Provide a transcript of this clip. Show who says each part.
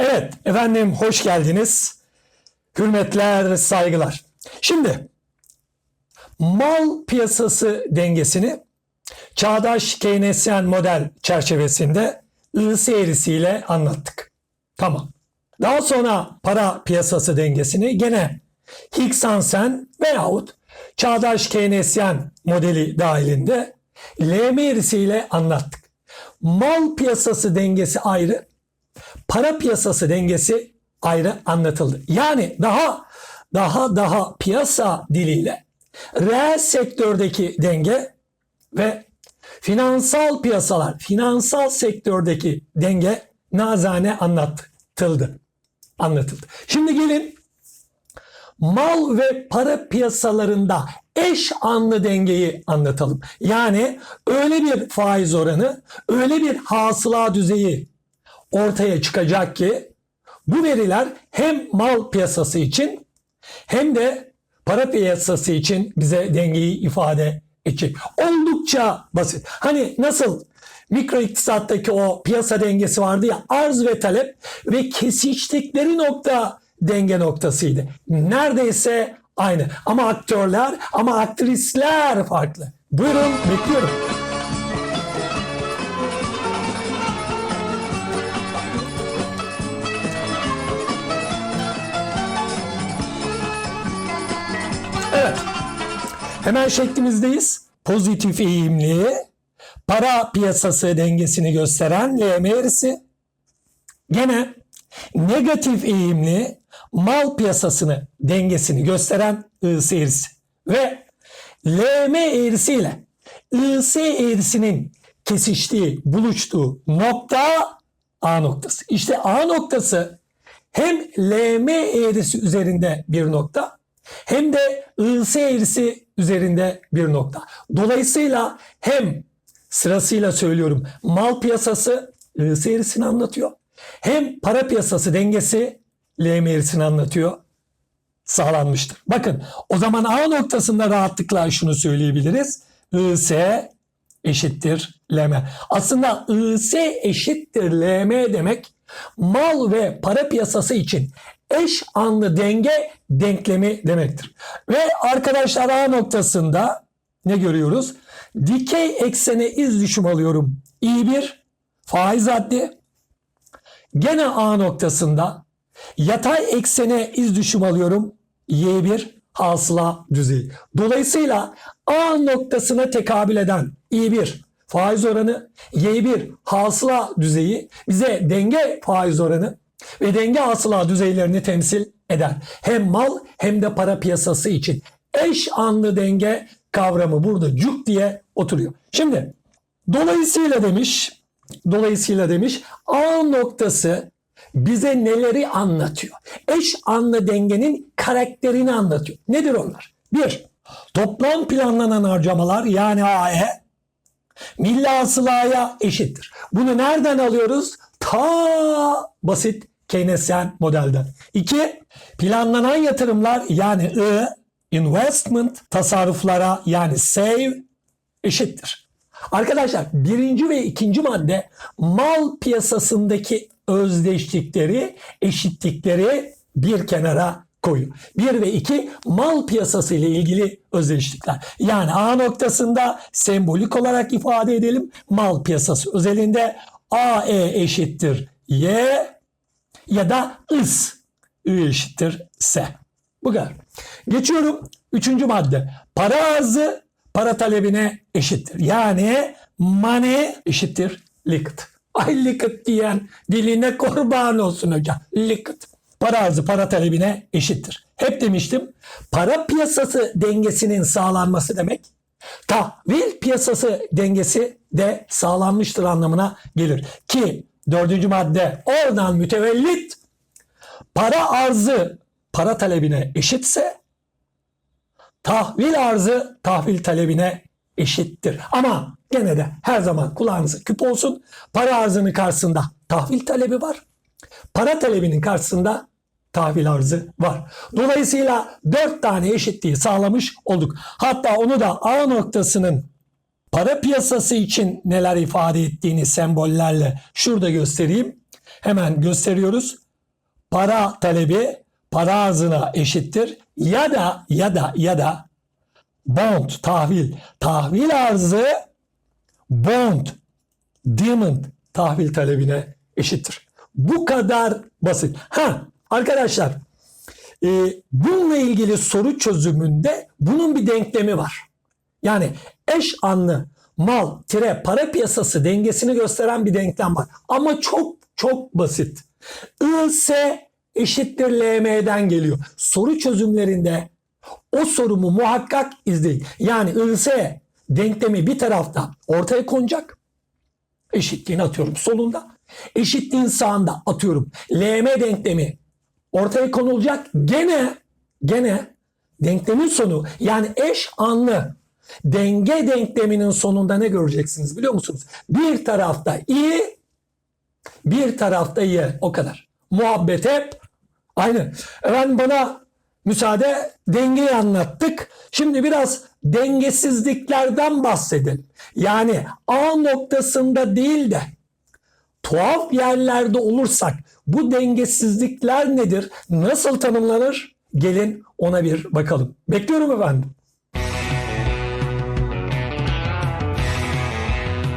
Speaker 1: Evet efendim hoş geldiniz. Hürmetler, saygılar. Şimdi mal piyasası dengesini çağdaş Keynesyen model çerçevesinde ısı eğrisiyle anlattık. Tamam. Daha sonra para piyasası dengesini gene Higgs Hansen veyahut çağdaş Keynesyen modeli dahilinde LM eğrisiyle anlattık. Mal piyasası dengesi ayrı, para piyasası dengesi ayrı anlatıldı. Yani daha daha daha piyasa diliyle reel sektördeki denge ve finansal piyasalar, finansal sektördeki denge nazane anlatıldı. Anlatıldı. Şimdi gelin mal ve para piyasalarında eş anlı dengeyi anlatalım. Yani öyle bir faiz oranı, öyle bir hasıla düzeyi ortaya çıkacak ki bu veriler hem mal piyasası için hem de para piyasası için bize dengeyi ifade edecek. Oldukça basit. Hani nasıl mikro iktisattaki o piyasa dengesi vardı ya arz ve talep ve kesiştikleri nokta denge noktasıydı. Neredeyse aynı ama aktörler ama aktrisler farklı. Buyurun bekliyorum. Evet. Hemen şeklimizdeyiz. Pozitif eğimli, para piyasası dengesini gösteren LM eğrisi. Gene negatif eğimli mal piyasasını dengesini gösteren IS eğrisi. Ve LM eğrisi ile IS eğrisinin kesiştiği, buluştuğu nokta A noktası. İşte A noktası hem LM eğrisi üzerinde bir nokta hem de IS eğrisi üzerinde bir nokta. Dolayısıyla hem sırasıyla söylüyorum mal piyasası IS eğrisini anlatıyor. Hem para piyasası dengesi LM eğrisini anlatıyor. Sağlanmıştır. Bakın o zaman A noktasında rahatlıkla şunu söyleyebiliriz. IS eşittir LM. Aslında IS eşittir LM demek mal ve para piyasası için eş anlı denge denklemi demektir. Ve arkadaşlar A noktasında ne görüyoruz? Dikey eksene iz düşüm alıyorum. I1 faiz haddi. Gene A noktasında yatay eksene iz düşüm alıyorum. Y1 hasıla düzeyi. Dolayısıyla A noktasına tekabül eden I1 faiz oranı, Y1 hasıla düzeyi bize denge faiz oranı ve denge hasıla düzeylerini temsil eder. Hem mal hem de para piyasası için eş anlı denge kavramı burada cuk diye oturuyor. Şimdi dolayısıyla demiş, dolayısıyla demiş A noktası bize neleri anlatıyor? Eş anlı dengenin karakterini anlatıyor. Nedir onlar? Bir, toplam planlanan harcamalar yani AE milli hasılaya eşittir. Bunu nereden alıyoruz? Ta basit Keynesyen modelden. İki, planlanan yatırımlar yani I, investment tasarruflara yani save eşittir. Arkadaşlar birinci ve ikinci madde mal piyasasındaki özdeşlikleri, eşitlikleri bir kenara koyun. Bir ve iki mal piyasası ile ilgili özdeşlikler. Yani A noktasında sembolik olarak ifade edelim. Mal piyasası özelinde AE eşittir Y ya da IS. I eşittir S. Bu kadar. Geçiyorum. Üçüncü madde. Para arzı para talebine eşittir. Yani money eşittir liquid. Ay liquid diyen diline kurban olsun hocam. Liquid. Para arzı para talebine eşittir. Hep demiştim para piyasası dengesinin sağlanması demek tahvil piyasası dengesi de sağlanmıştır anlamına gelir. Ki dördüncü madde oradan mütevellit para arzı para talebine eşitse tahvil arzı tahvil talebine eşittir. Ama gene de her zaman kulağınıza küp olsun. Para arzının karşısında tahvil talebi var. Para talebinin karşısında tahvil arzı var. Dolayısıyla dört tane eşitliği sağlamış olduk. Hatta onu da A noktasının para piyasası için neler ifade ettiğini sembollerle şurada göstereyim. Hemen gösteriyoruz. para talebi para arzına eşittir ya da ya da ya da bond tahvil tahvil arzı bond demand tahvil talebine eşittir. Bu kadar basit. Ha arkadaşlar e, bununla ilgili soru çözümünde bunun bir denklemi var. Yani eş anlı mal tire para piyasası dengesini gösteren bir denklem var. Ama çok çok basit. IS eşittir LM'den geliyor. Soru çözümlerinde o sorumu muhakkak izleyin. Yani IS denklemi bir tarafta ortaya konacak. Eşitliğini atıyorum solunda. Eşitliğin sağında atıyorum. LM denklemi ortaya konulacak. Gene gene denklemin sonu yani eş anlı denge denkleminin sonunda ne göreceksiniz biliyor musunuz? Bir tarafta i bir tarafta y o kadar. Muhabbet hep aynı. Efendim bana müsaade dengeyi anlattık. Şimdi biraz dengesizliklerden bahsedelim. Yani A noktasında değil de tuhaf yerlerde olursak bu dengesizlikler nedir? Nasıl tanımlanır? Gelin ona bir bakalım. Bekliyorum efendim.